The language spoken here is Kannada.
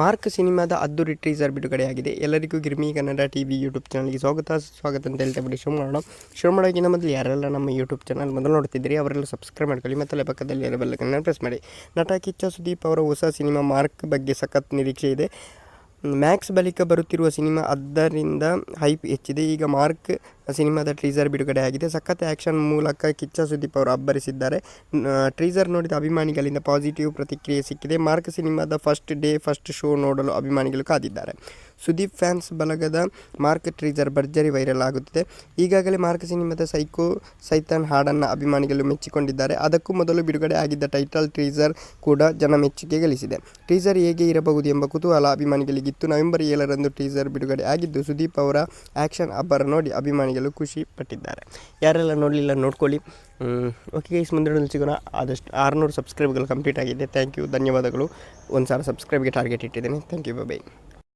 ಮಾರ್ಕ್ ಸಿನಿಮಾದ ಅದ್ದೂರಿ ಟೀಸರ್ ಬಿಡುಗಡೆಯಾಗಿದೆ. ಎಲ್ಲರಿಗೂ ಗಿರ್ಮಿ ಕನ್ನಡ ಟಿ ವಿ ಯೂಟ್ಯೂಬ್ ಚಾನಲ್ಗೆ ಸ್ವಾಗತ. ಸ್ವಾಗತ ಅಂತ ಹೇಳ್ತಾ ಬಿಡಿ ಶುರು ಮಾಡೋಣ. ಶುರು ಮಾಡೋಕ್ಕಿಂತ ಮೊದಲು ಯಾರೆಲ್ಲ ನಮ್ಮ ಯೂಟ್ಯೂಬ್ ಚಾನಲ್ ಮೊದಲು ನೋಡ್ತಿದ್ದೀರಿ, ಅವರೆಲ್ಲ ಸಬ್ಸ್ಕ್ರೈಬ್ ಮಾಡ್ಕೊಳ್ಳಿ ಮತ್ತು ಪಕ್ಕದಲ್ಲಿ ಬೆಲ್ಲಕ್ಕೆ ಪ್ರೆಸ್ ಮಾಡಿ. ನಟ ಕಿಚ್ಚ ಸುದೀಪ್ ಅವರ ಹೊಸ ಸಿನಿಮಾ ಮಾರ್ಕ್ ಬಗ್ಗೆ ಸಖತ್ ನಿರೀಕ್ಷೆ ಇದೆ. ಮ್ಯಾಕ್ಸ್ ಬಳಿಕ ಬರುತ್ತಿರುವ ಸಿನಿಮಾ ಆದ್ದರಿಂದ ಹೈಪ್ ಹೆಚ್ಚಿದೆ. ಈಗ ಮಾರ್ಕ್ ಸಿನಿಮಾದ ಟ್ರೀಸರ್ ಬಿಡುಗಡೆ ಆಗಿದೆ. ಸಖತ್ ಆ್ಯಕ್ಷನ್ ಮೂಲಕ ಕಿಚ್ಚ ಸುದೀಪ್ ಅವರು ಅಬ್ಬರಿಸಿದ್ದಾರೆ. ಟ್ರೀಸರ್ ನೋಡಿದ ಅಭಿಮಾನಿಗಳಿಂದ ಪಾಸಿಟಿವ್ ಪ್ರತಿಕ್ರಿಯೆ ಸಿಕ್ಕಿದೆ. ಮಾರ್ಕ್ ಸಿನಿಮಾದ ಫಸ್ಟ್ ಡೇ ಫಸ್ಟ್ ಶೋ ನೋಡಲು ಅಭಿಮಾನಿಗಳು ಕಾದಿದ್ದಾರೆ. ಸುದೀಪ್ ಫ್ಯಾನ್ಸ್ ಬಲಗದ ಮಾರ್ಕ್ ಟ್ರೀಸರ್ ಭರ್ಜರಿ ವೈರಲ್ ಆಗುತ್ತಿದೆ. ಈಗಾಗಲೇ ಮಾರ್ಕ್ ಸಿನಿಮಾದ ಸೈಕೋ ಸೈತಾನ್ ಹಾಡನ್ನು ಅಭಿಮಾನಿಗಳು ಮೆಚ್ಚಿಕೊಂಡಿದ್ದಾರೆ. ಅದಕ್ಕೂ ಮೊದಲು ಬಿಡುಗಡೆ ಆಗಿದ್ದ ಟೈಟಲ್ ಟ್ರೀಸರ್ ಕೂಡ ಜನ ಮೆಚ್ಚುಗೆ ಗಳಿಸಿದೆ. ಟ್ರೀಸರ್ ಹೇಗೆ ಇರಬಹುದು ಎಂಬ ಕುತೂಹಲ ಅಭಿಮಾನಿಗಳಿಗಿತ್ತು ನವೆಂಬರ್ ಏಳರಂದು ಟ್ರೀಸರ್ ಬಿಡುಗಡೆ ಆಗಿದ್ದು ಸುದೀಪ್ ಅವರ ಆ್ಯಕ್ಷನ್ ಅಬ್ಬರ ನೋಡಿ ಅಭಿಮಾನಿಗಳು ಖುಷಿ ಪಟ್ಟಿದ್ದಾರೆ. ಯಾರೆಲ್ಲ ನೋಡಲಿಲ್ಲ ನೋಡ್ಕೊಳ್ಳಿ. ಓಕೆ ಗೈಸ್ ಮುಂದೆ ಸಿಗೋಣ. ಆದಷ್ಟು ಆರುನೂರು ಸಬ್ಸ್ಕ್ರೈಬ್ಗಳು ಕಂಪ್ಲೀಟ್ ಆಗಿದೆ. ಥ್ಯಾಂಕ್ ಯು ಧನ್ಯವಾದಗಳು. ಒಂದು ಸಾವಿರ ಸಬ್ಸ್ಕ್ರೈಬ್ಗೆ ಟಾರ್ಗೆಟ್ ಇಟ್ಟಿದ್ದೇನೆ. Thank you bye